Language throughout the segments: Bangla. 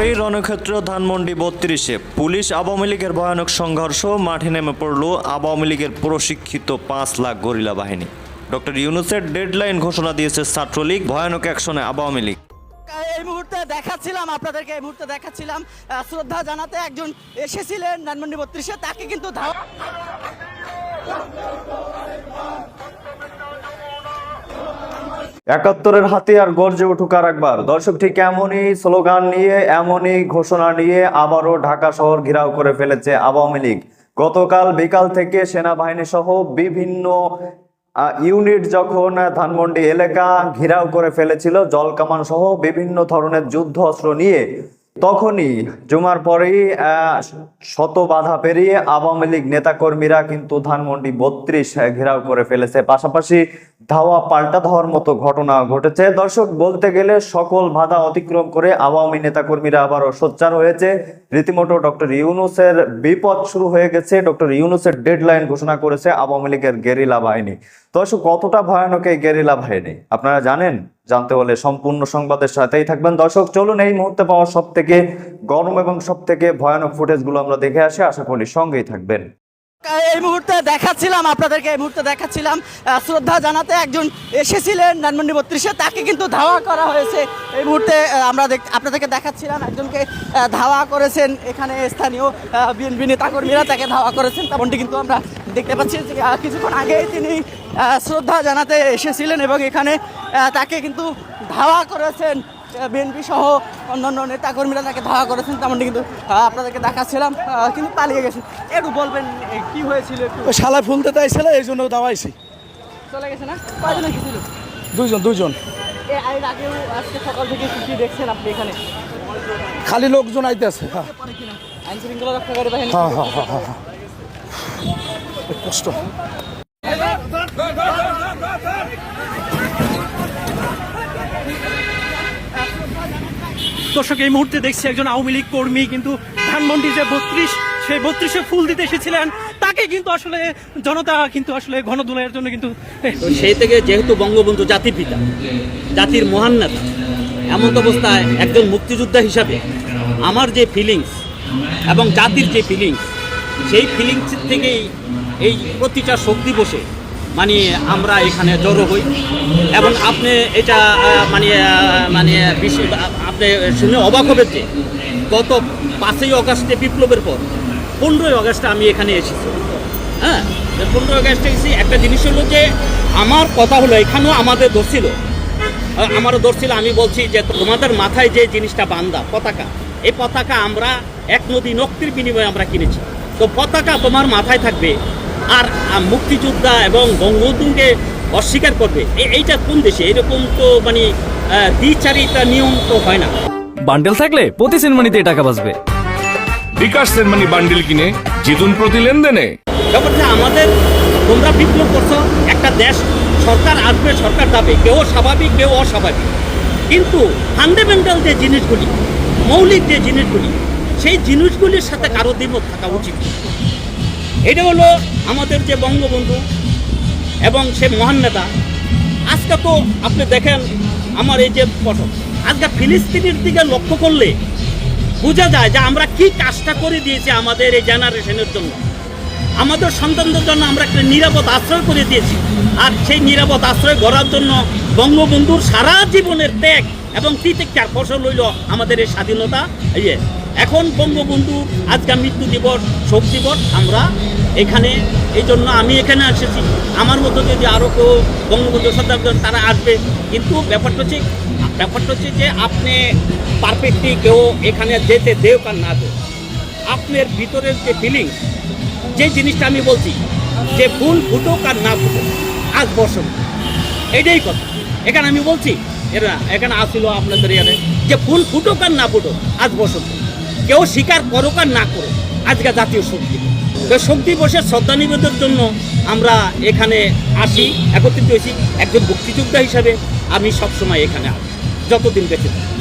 পরেই রণক্ষেত্র ধানমন্ডি বত্রিশে। পুলিশ আওয়ামী লীগের ভয়ানক সংঘর্ষ, মাঠে নেমে পড়ল আওয়ামী লীগের প্রশিক্ষিত পাঁচ লাখ গরিলা বাহিনী। ডক্টর ইউনুসের ডেডলাইন ঘোষণা দিয়েছে ছাত্রলীগ, ভয়ানক অ্যাকশনে আওয়ামী লীগ। এই মুহূর্তে দেখাচ্ছিলাম, আপনাদেরকে এই মুহূর্তে দেখাচ্ছিলাম শ্রদ্ধা জানাতে একজন এসেছিলেন ধানমন্ডি বত্রিশে, তাকে কিন্তু ধাওয়া একাত্তরের হাতিয়ার গর্জে উঠুক আর একবার দর্শক, ঠিক এমনই স্লোগান নিয়ে, এমনই ঘোষণা নিয়ে আবারও ঢাকা শহর ঘেরাও করে ফেলেছে আওয়ামী লীগ। গতকাল বিকাল থেকে সেনাবাহিনী সহ বিভিন্ন ইউনিট যখন ধানমন্ডি এলাকা ঘেরাও করে ফেলেছিল, জলকামান সহ বিভিন্ন ধরনের যুদ্ধ অস্ত্র নিয়ে, তখনই জুমার পরেই শত বাধা পেরিয়ে আওয়ামী লীগ নেতাকর্মীরা কিন্তু ধানমন্ডি বত্রিশ ঘেরাও করে ফেলেছে। পাশাপাশি ধাওয়া পাল্টা ধাওয়ার মতো ঘটনা ঘটেছে। দর্শক, বলতে গেলে সকল বাধা অতিক্রম করে আওয়ামী নেতাকর্মীরা আবারও সোচ্চার হয়েছে। রীতিমতো ডক্টর ইউনুসের বিপদ শুরু হয়ে গেছে। ডক্টর ইউনুসের ডেডলাইন ঘোষণা করেছে আওয়ামী লীগের গেরিলা বাহিনী। দর্শক, কতটা ভয়ানক এই গেরিলা বাহিনী? আপনারা জানেন? জানতে হলে সম্পূর্ণ সংবাদের সাথেই থাকবেন। দর্শক, চলুন এই মুহূর্তে পাওয়া সব থেকে গরম এবং সব থেকে ভয়ানক ফুটেজগুলো আমরা দেখে আসি। আশা করি সঙ্গেই থাকবেন। এই মুহূর্তে দেখাচ্ছিলাম, আপনাদেরকে এই মুহূর্তে দেখাচ্ছিলাম শ্রদ্ধা জানাতে একজন এসেছিলেন ধানমন্ডি বত্রিশে, তাকে কিন্তু ধাওয়া করা হয়েছে। এই মুহূর্তে আমরা আপনাদেরকে দেখাচ্ছিলাম, একজনকে ধাওয়া করেছেন এখানে স্থানীয় বিএনপি নেতাকর্মীরা, তাকে ধাওয়া করেছেন, তেমনটি কিন্তু আমরা দেখতে পাচ্ছি কিছুক্ষণ আগেই তিনি শ্রদ্ধা জানাতে এসেছিলেন এবং এখানে তাকে কিন্তু ধাওয়া করেছেন। বিএনপি সহ অন্যান্য নেতাকর্মীরা তাকে ধাওয়া করেছেন তেমনটি কিন্তু আপনাদেরকে দেখাচ্ছিলাম। কিন্তু পালিয়ে গেছেন। একটু বলবেন কি হয়েছিল একটু? শালা ফুলতে চাইছিল এই জন্য দাওয়াইছি। চলে গেছে না? কয়জন কি ছিল? দুইজন দুইজন। এ এর আগেও আজকে সকাল থেকে ছুটি দেখছেন আপনি এখানে? খালি লোকজন আইতেছে হ্যাঁ। আইন শৃঙ্খলা রক্ষাকারী বাহিনী হ্যাঁ, হ্যাঁ। কষ্ট। দর্শক, এই মুহূর্তে দেখছি একজন আওয়ামী লীগ কর্মী, কিন্তু ধানমন্ডি যে বত্রিশ, সেই বত্রিশে ফুল দিতে এসেছিলেন। তাকে কিন্তু আসলে জনতা কিন্তু আসলে গণদোলাইয়ের জন্য কিন্তু সেই থেকে যেহেতু বঙ্গবন্ধু জাতির পিতা, জাতির মহান নেতা, এমন অবস্থায় একজন মুক্তিযোদ্ধা হিসাবে আমার যে ফিলিংস এবং জাতির যে ফিলিংস সেই ফিলিংস থেকেই এই প্রতিটা শোক দিবসে মানে আমরা এখানে জড়ো হই। এবং আপনি এটা মানে মানে বিশেষ- আপনি শুনে অবাক হবে যে গত পাঁচই অগাস্টে বিপ্লবের পর পনেরোই অগাস্টে আমি এখানে এসেছি। হ্যাঁ পনেরোই আগস্টে এসেছি। একটা জিনিস হলো যে আমার কথা হলো, এখানেও আমাদের দোষ ছিল। আমারও দোষ ছিল, আমি বলছি যে তোমাদের মাথায় যে জিনিসটা বান্দা পতাকা, এই পতাকা আমরা এক নদী নক্তির বিনিময়ে আমরা কিনেছি। তো পতাকা তোমার মাথায় থাকবে আর মুক্তিযোদ্ধা এবং বঙ্গবন্ধুকে অস্বীকার করবে। এইটা কোন দেশে? এরকম তো মানে দ্বিচারিতা নিয়ম তো হয় না। বান্ডেল থাকলে প্রতি সিনেমানিতে টাকা বাঁচবে। বিকাশ সেনমানি বান্ডিল কিনে জিতুন প্রতি লেনদেনে। ব্যাপারটা আমাদের তোমরা বিপ্লব করছ একটা দেশ সরকার আসবে সরকার যাবে কেউ স্বাভাবিক কেউ অস্বাভাবিক। কিন্তু ফান্ডামেন্টাল যে জিনিসগুলি মৌলিক যে জিনিসগুলি সেই জিনিসগুলির সাথে কারও দ্বিমত থাকা উচিত। এটা হলো আমাদের যে বঙ্গবন্ধু এবং সে মহান নেতা। আজকে তো আপনি দেখেন আমার এই যে ফটো। আজকে ফিলিস্তিনের দিকে লক্ষ্য করলে বোঝা যায় যে আমরা কি কাজটা করে দিয়েছি আমাদের এই জেনারেশনের জন্য। আমাদের সন্তানদের জন্য আমরা একটা নিরাপদ আশ্রয় করে দিয়েছি। আর সেই নিরাপদ আশ্রয় গড়ার জন্য বঙ্গবন্ধুর সারা জীবনের ত্যাগ এবং তিতিক্ষার ফসল হইল আমাদের এই স্বাধীনতা ইয়ে এখন বঙ্গবন্ধু, আজকে মৃত্যু দিবস, শোক দিবস, আমরা এখানে, এই জন্য আমি এখানে এসেছি আমার মতো যদি আরও কেউ বঙ্গবন্ধু শ্রদ্ধা তারা আসবে, কিন্তু ব্যাপারটা হচ্ছে ব্যাপারটা হচ্ছে যে আপনি পারফেক্টলি কেউ এখানে যেতে দেও কার না দেও। আপনার ভিতরের যে ফিলিংস যে জিনিসটা আমি বলছি, যে ফুল ফুটুক আর না ফুটুক আজ বসন্ত এটাই কথা। এখানে আমি বলছি, এরা, এখানে আসছিল আপনাদের ইয়ারে, যে ফুল ফুটুক আর না ফুটুক আজ বসন্ত কেউ স্বীকার করুক আর না করুক, আজকে জাতীয় শক্তি তো শক্তি বসে শ্রদ্ধা নিবেদনের জন্য আমরা এখানে আসি, একত্রিত হয়েছি একজন মুক্তিযোদ্ধা হিসাবে। আমি সবসময় এখানে আসি, যতদিন বেঁচে থাকি।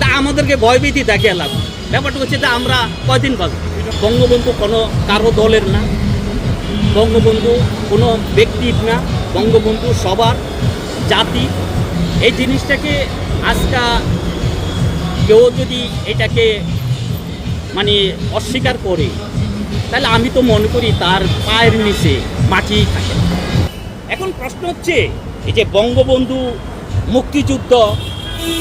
তা আমাদেরকে ভয়ভীতি দেখিয়ে লাভ ব্যাপারটা হচ্ছে যে আমরা কয়দিন বাঁচব? বঙ্গবন্ধু কোনো কারও দলের না, বঙ্গবন্ধু কোনো ব্যক্তির না, বঙ্গবন্ধু সবার জাতি। এই জিনিসটাকে আজকা কেউ যদি এটাকে মানে অস্বীকার করে, তাহলে আমি তো মনে করি তার পায়ের নিচে মাটি থাকে। এখন প্রশ্ন হচ্ছে, এই যে বঙ্গবন্ধু মুক্তিযুদ্ধ,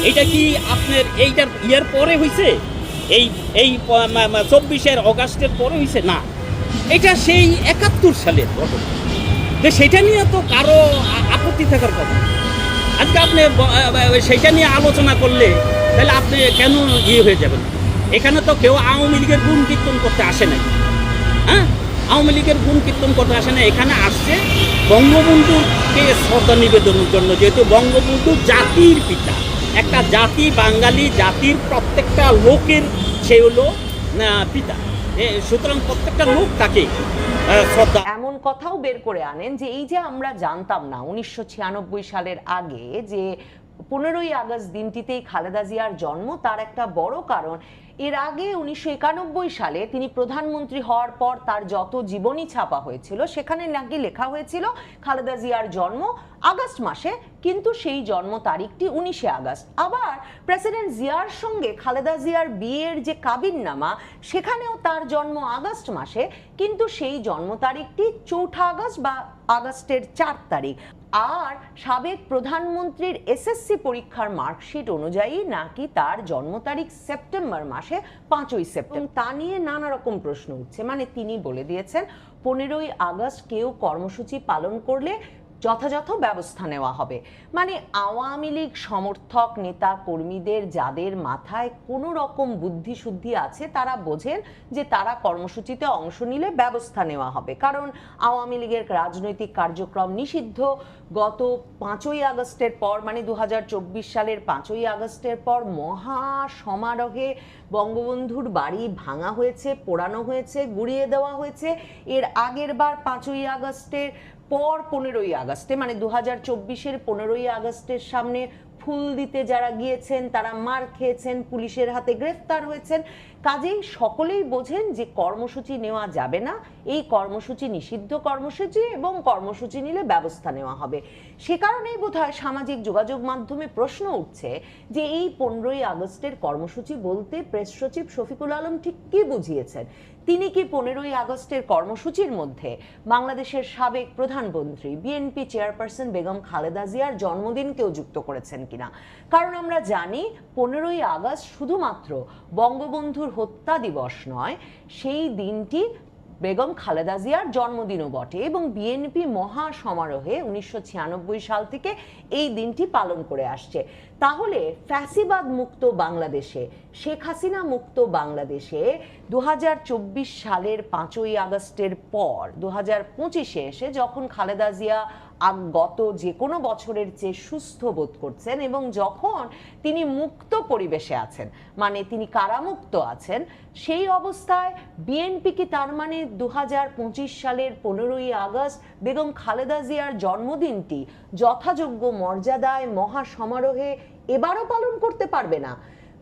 এটা কি আপনার এইটার ইয়ার পরে হয়েছে এই এই চব্বিশের অগাস্টের পরে হয়েছে না। এটা সেই একাত্তর সালের ঘটনা। যে সেটা নিয়ে তো কারও আপত্তি থাকার কথা। আজকে আপনি সেইটা নিয়ে আলোচনা করলে তাহলে আপনি কেন ইয়ে হয়ে যাবেন? এখানে তো কেউ আওয়ামী লীগের গুণ কীর্তন করতে আসে নাই। হ্যাঁ? আওয়ামী লীগের গুণ কীর্তন করতে আসে না এখানে আসছে বঙ্গবন্ধুকে শ্রদ্ধা নিবেদনের জন্য। যেহেতু বঙ্গবন্ধু জাতির পিতা, একটা জাতি বাঙালি, জাতির প্রত্যেকটা লোকের সে হলো পিতা। সুতরাং প্রত্যেকটা লোক তাকে শ্রদ্ধা এমন কথাও বের করে আনেন যে এই যে আমরা জানতাম না, উনিশশো ছিয়ানব্বই সালের আগে যে পনেরোই আগস্ট দিনটিতেই খালেদা জিয়ার জন্ম, তার একটা বড় কারণ, এর আগে উনিশশো একানব্বই সালে তিনি প্রধানমন্ত্রী হওয়ার পর তার যত জীবনী ছাপা হয়েছিল, সেখানে নাকি লেখা হয়েছিল খালেদা জিয়ার জন্ম আগস্ট মাসে, কিন্তু সেই জন্ম তারিখটি উনিশে আগস্ট। আবার প্রেসিডেন্ট জিয়ার সঙ্গে খালেদা জিয়ার বিয়ের যে কাবিননামা, সেখানেও তার জন্ম আগস্ট মাসে, কিন্তু সেই জন্ম তারিখটি চৌঠা আগস্ট বা আগস্টের চার তারিখ। আর সাবেক প্রধানমন্ত্রীর এসএসসি পরীক্ষার মার্কশিট অনুযায়ী নাকি তার জন্ম তারিখ সেপ্টেম্বর মাসে পাঁচই সেপ্টেম্বর। তা নিয়ে নানা রকম প্রশ্ন উঠছে। মানে তিনি বলে দিয়েছেন, পনেরোই আগস্ট কেউ কর্মসূচি পালন করলে যথাযথ ব্যবস্থা নেওয়া হবে। মানে আওয়ামী লীগ সমর্থক নেতা কর্মীদের যাদের মাথায় কোনো রকম বুদ্ধি শুদ্ধি আছে, তারা বোঝেন যে তারা কর্মসূচিতে অংশ নিলে ব্যবস্থা নেওয়া হবে। কারণ আওয়ামী লীগের রাজনৈতিক কার্যক্রম নিষিদ্ধ। গত পাঁচই আগস্টের পর মানে দু হাজার চব্বিশ সালের পাঁচই আগস্টের পর মহা সমারোহে বঙ্গবন্ধুর বাড়ি ভাঙা হয়েছে, পোড়ানো হয়েছে, গুড়িয়ে দেওয়া হয়েছে। এর আগের বার পাঁচই আগস্টের পর পনেরোই আগস্টে মানে দু হাজার চব্বিশের পনেরোই আগস্টের সামনে ফুল দিতে যারা গিয়েছেন, তারা মার খেয়েছেন, পুলিশের হাতে গ্রেফতার হয়েছেন। কাজেই সকলেই বোঝেন যে কর্মসূচি নেওয়া যাবে না। এই কর্মসূচি নিষিদ্ধ কর্মসূচি এবং কর্মসূচি নিলে ব্যবস্থা নেওয়া হবে। সে কারণেই বোধহয় সামাজিক যোগাযোগ মাধ্যমে প্রশ্ন উঠছে যে এই পনেরোই আগস্টের কর্মসূচি বলতে প্রেস সচিব শফিকুল আলম ঠিক কি বুঝিয়েছেন? তিনি কি পনেরোই আগস্টের কর্মসূচির মধ্যে বাংলাদেশের সাবেক প্রধানমন্ত্রী, বিএনপি চেয়ারপারসন বেগম খালেদা জিয়ার জন্মদিনকেও যুক্ত করেছেন কিনা? কারণ আমরা জানি, পনেরোই আগস্ট শুধুমাত্র বঙ্গবন্ধুর হত্যা দিবস নয়, সেই দিনটি বেগম খালেদা জিয়ার জন্মদিনও বটে এবং বিএনপি মহাসমারোহে উনিশশো সাল থেকে এই দিনটি পালন করে আসছে। তাহলে ফ্যাসিবাদ মুক্ত বাংলাদেশে, শেখ হাসিনা মুক্ত বাংলাদেশে দু হাজার চব্বিশ সালের পাঁচই আগস্টের পর দু হাজার পঁচিশে এসে যখন খালেদা জিয়া গত যে কোনো বছরের চেয়ে সুস্থ বোধ করছেন এবং যখন তিনি মুক্ত পরিবেশে আছেন মানে তিনি কারামুক্ত আছেন, সেই অবস্থায় বিএনপি কি তার মানে দু হাজার পঁচিশ সালের পনেরোই আগস্ট বেগম খালেদা জিয়ার জন্মদিনটি যথাযোগ্য মর্যাদায় মহা সমারোহে এবারও পালন করতে পারবে না।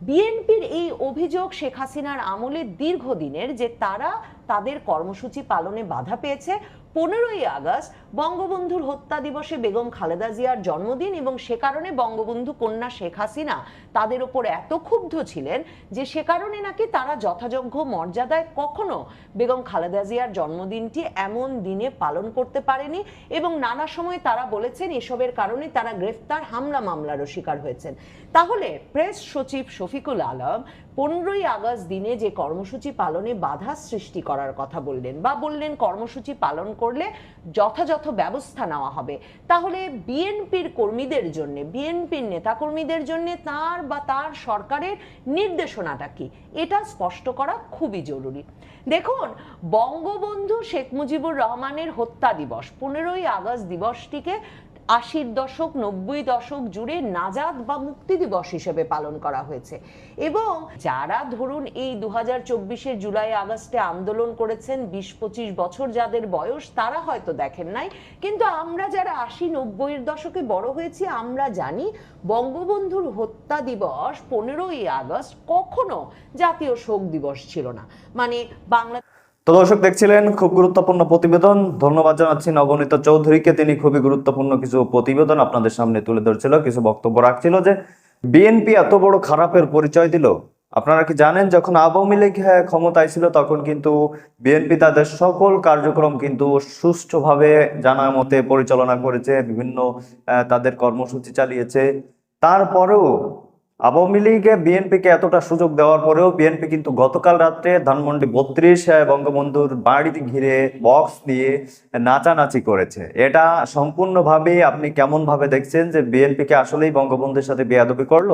বিএনপির এই অভিযোগ শেখ হাসিনার আমলে দীর্ঘদিনের যে তারা তাদের কর্মসূচি পালনে বাধা পেয়েছে পনেরোই আগস্ট বঙ্গবন্ধুর হত্যা দিবসে বেগম খালেদা জিয়ার জন্মদিন এবং সে কারণে বঙ্গবন্ধু কন্যা শেখ হাসিনা তাদের ওপর এত ক্ষুব্ধ ছিলেন যে সে কারণে নাকি তারা যথাযোগ্য মর্যাদায় কখনো বেগম খালেদা জিয়ার জন্মদিনটি এমন দিনে পালন করতে পারেনি এবং নানা সময় তারা বলেছেন এসবের কারণে তারা গ্রেফতার হামলা মামলারও শিকার হয়েছেন। তাহলে প্রেস সচিব শফিকুল আলম পনেরোই আগস্ট দিনে যে কর্মসূচি পালনে বাধা সৃষ্টি করার কথা বললেন বা বললেন কর্মসূচি পালন করলে যথাযথ ব্যবস্থা নেওয়া হবে। তাহলে বিএনপির কর্মীদের জন্য, বিএনপির নেতাকর্মীদের জন্য তার বা তার সরকারের নির্দেশনাটা কি? এটা স্পষ্ট করা খুবই জরুরি। দেখুন, বঙ্গবন্ধু শেখ মুজিবুর রহমানের হত্যা দিবস, পনেরোই আগস্ট দিবসটিকে আশির দশক, নব্বই দশক জুড়ে নাজাদ বা মুক্তি দিবস হিসেবে পালন করা হয়েছে। এবং যারা ধরুন এই দু হাজার জুলাই আগস্টে আন্দোলন করেছেন বিশ পঁচিশ বছর যাদের বয়স, তারা হয়তো দেখেন নাই। কিন্তু আমরা যারা আশি, নব্বইয়ের দশকে বড় হয়েছি, আমরা জানি বঙ্গবন্ধুর হত্যা দিবস পনেরোই আগস্ট কখনো জাতীয় শোক দিবস ছিল না। মানে বাংলা তো দর্শক দেখছিলেন খুব গুরুত্বপূর্ণ প্রতিবেদন। ধন্যবাদ জানাচ্ছি নবনীত চৌধুরীকে। তিনি খুবই গুরুত্বপূর্ণ কিছু প্রতিবেদন আপনাদের সামনে তুলে ধরছিল কিছু বক্তব্য রাখছিল যে বিএনপি এত বড় খারাপের পরিচয় দিল। আপনারা কি জানেন যখন আওয়ামী লীগ হ্যাঁ, ক্ষমতায় ছিল তখন কিন্তু বিএনপি তাদের সকল কার্যক্রম কিন্তু সুষ্ঠুভাবে জানা মতে পরিচালনা করেছে বিভিন্ন তাদের কর্মসূচি চালিয়েছে। তারপরেও আওয়ামী লীগে বিএনপিকে এতটা সুযোগ দেওয়ার পরেও বিএনপি কিন্তু গতকাল রাত্রে ধানমন্ডি বত্রিশ বঙ্গবন্ধুর বাড়ি ঘিরে বক্স দিয়ে নাচানাচি করেছে। এটা সম্পূর্ণভাবে আপনি কেমন ভাবে দেখছেন যে বিএনপিকে আসলেই বঙ্গবন্ধুর সাথে বেয়াদবি করল?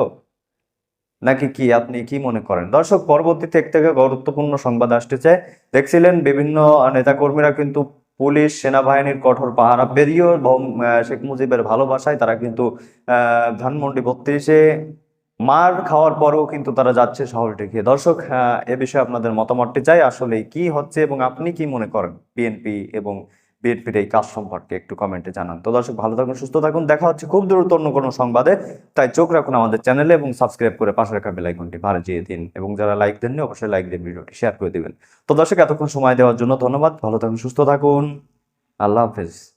নাকি কি আপনি কি মনে করেন? দর্শক, পরবর্তী থেকে থেকে গুরুত্বপূর্ণ সংবাদ আসতেছে দেখছিলেন বিভিন্ন নেতাকর্মীরা কিন্তু পুলিশ, সেনাবাহিনীর কঠোর পাহারা পেরিয়েও শেখ মুজিবের ভালোবাসায় তারা কিন্তু ধানমন্ডি বত্রিশে মার খাওয়ার পরেও কিন্তু তারা যাচ্ছে শহর টিকে দর্শক এ বিষয়ে আপনাদের মতামতটি চাই আসলে কি হচ্ছে এবং আপনি কি মনে করেন? বিএনপি এবং বিএনপির এই কাজ সম্পর্কে একটু কমেন্টে জানান। তো দর্শক, ভালো থাকুন, সুস্থ থাকুন, দেখা হচ্ছে খুব দ্রুত অন্য কোনো সংবাদে। তাই চোখ রাখুন আমাদের চ্যানেলে এবং সাবস্ক্রাইব করে পাশে রাখা বেল আইকনটি বাজিয়ে দিন এবং যারা লাইক দেননি, অবশ্যই লাইক দিয়ে ভিডিওটি শেয়ার করে দিবেন। তো দর্শক, এতক্ষণ সময় দেওয়ার জন্য ধন্যবাদ, ভালো থাকুন, সুস্থ থাকুন, আল্লাহ হাফেজ।